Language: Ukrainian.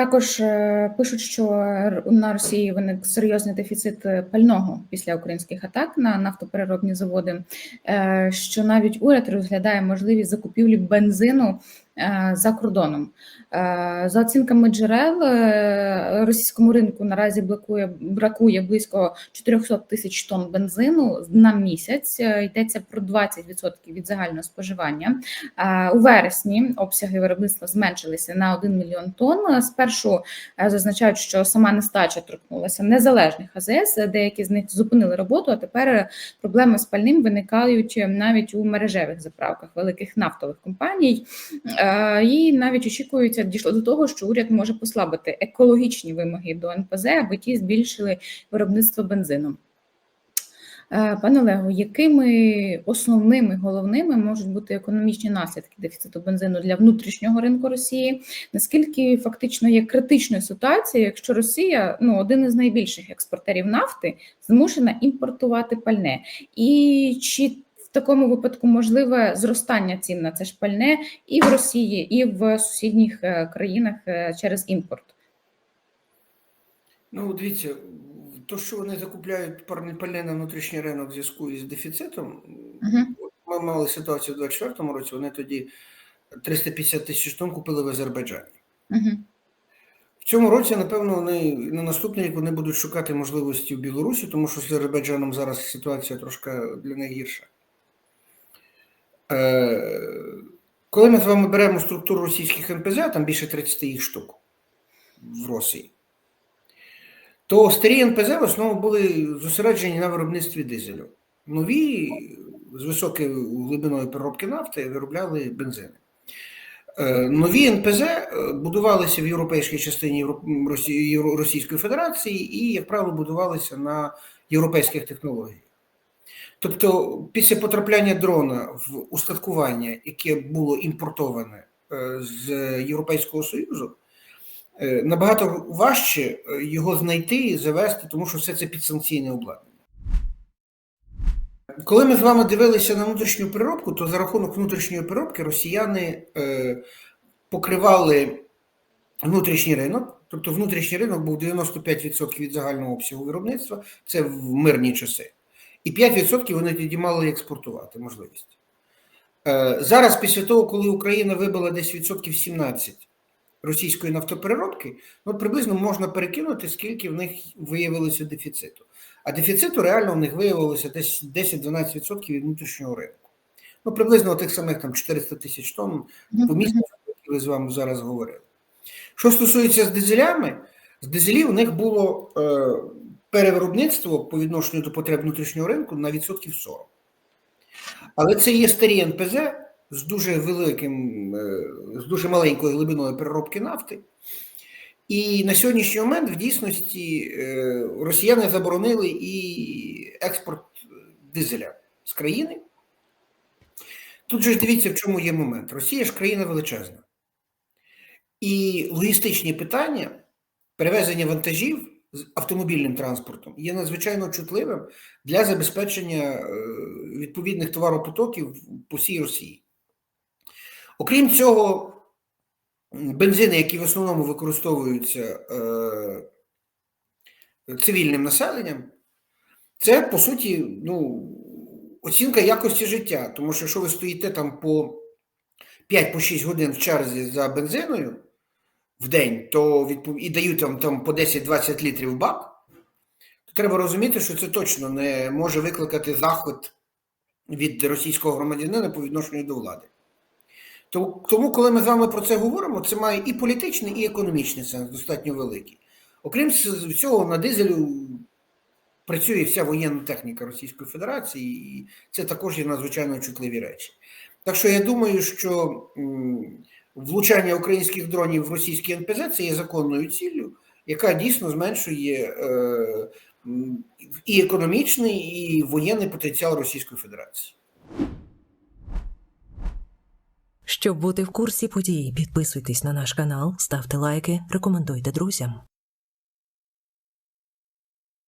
Також е, пишуть, що на Росії виник серйозний дефіцит е, пального після українських атак на нафтопереробні заводи, е, що навіть уряд розглядає можливість закупівлі бензину за кордоном. Е, За оцінками джерел, е, російському ринку наразі блокує бракує близько 400 тисяч тонн бензину на місяць. Е, Йдеться про 20% від загального споживання. Е, У вересні обсяги виробництва зменшилися на 1 мільйон тонн. Спершу е, зазначають, що сама нестача торкнулася незалежних АЗС. Деякі з них зупинили роботу. А тепер е, проблеми з пальним виникають навіть у мережевих заправках великих нафтових компаній. Е, І навіть очікується, дійшло до того, що уряд може послабити екологічні вимоги до НПЗ, аби ті збільшили виробництво бензину. Е, Пане Олегу, якими основними головними можуть бути економічні наслідки дефіциту бензину для внутрішнього ринку Росії? Наскільки фактично є критичною ситуацією, якщо Росія, ну один із найбільших експортерів нафти, змушена імпортувати пальне? І чи в такому випадку можливе зростання цін на це ж пальне і в Росії, і в сусідніх е, країнах е, через імпорт? Ну, дивіться, то, що вони закупляють парне пальне на внутрішній ринок в зв'язку із дефіцитом, от ми мали ситуацію в 2024 році, вони тоді 350 тисяч тонн купили в Азербайджані. Угу. В цьому році, напевно, вони на наступний рік вони будуть шукати можливості в Білорусі, тому що з Азербайджаном зараз ситуація трошки для них гірша. Е, коли ми з вами беремо структуру російських НПЗ, там більше 30 їх штук в Росії, то старі НПЗ в основному були зосереджені на виробництві дизелю. Нові з високою глибиною переробки нафти виробляли бензини. Е, Нові НПЗ е, будувалися в європейській частині Російської Федерації і, як правило, будувалися на європейських технологіях. Тобто, після потрапляння дрона в устаткування, яке було імпортоване е, з Європейського Союзу, е, набагато важче е, його знайти і завести, тому що все це підсанкційне обладнання. Коли ми з вами дивилися на внутрішню переробку, то за рахунок внутрішньої переробки росіяни покривали внутрішній ринок, тобто внутрішній ринок був 95% від загального обсягу виробництва, це в мирні часи. І 5% вони тоді мали експортувати можливість. Е, зараз, після того, коли Україна вибила десь відсотків 17 російської нафтопереробки, ну приблизно можна перекинути, скільки в них виявилося дефіциту. А дефіциту реально в них виявилося десь 10-12% від внутрішнього ринку. Ну, приблизно тих самих там 400 тисяч тонн по місяцю, які ви з вами зараз говорили. Що стосується з дизелями, з дизелів у них було е, перевиробництво по відношенню до потреб внутрішнього ринку на відсотків 40. Але це є старі НПЗ з дуже великим, е, з дуже маленькою глибиною переробки нафти. І на сьогоднішній момент в дійсності е, росіяни заборонили і експорт дизеля з країни. Тут же ж дивіться, в чому є момент. Росія ж країна величезна. І логістичні питання перевезення вантажів з автомобільним транспортом є надзвичайно чутливим для забезпечення е, відповідних товаропотоків по всій Росії. Окрім цього, бензини, які в основному використовуються е, цивільним населенням, це по суті ну, оцінка якості життя. Тому що якщо ви стоїте там по 5-6 годин в черзі за бензиною в день, то відпов... і дають вам там по 10-20 літрів бак, то треба розуміти, що це точно не може викликати заход від російського громадянина по відношенню до влади. Тому, коли ми з вами про це говоримо, це має і політичний, і економічний сенс достатньо великий. Окрім всього, на дизелю працює вся воєнна техніка Російської Федерації, і це також є надзвичайно чутливі речі. Так що я думаю, що влучання українських дронів в російські НПЗ це є законною ціллю, яка дійсно зменшує е, і економічний, і воєнний потенціал Російської Федерації. Щоб бути в курсі подій, підписуйтесь на наш канал, ставте лайки, рекомендуйте друзям.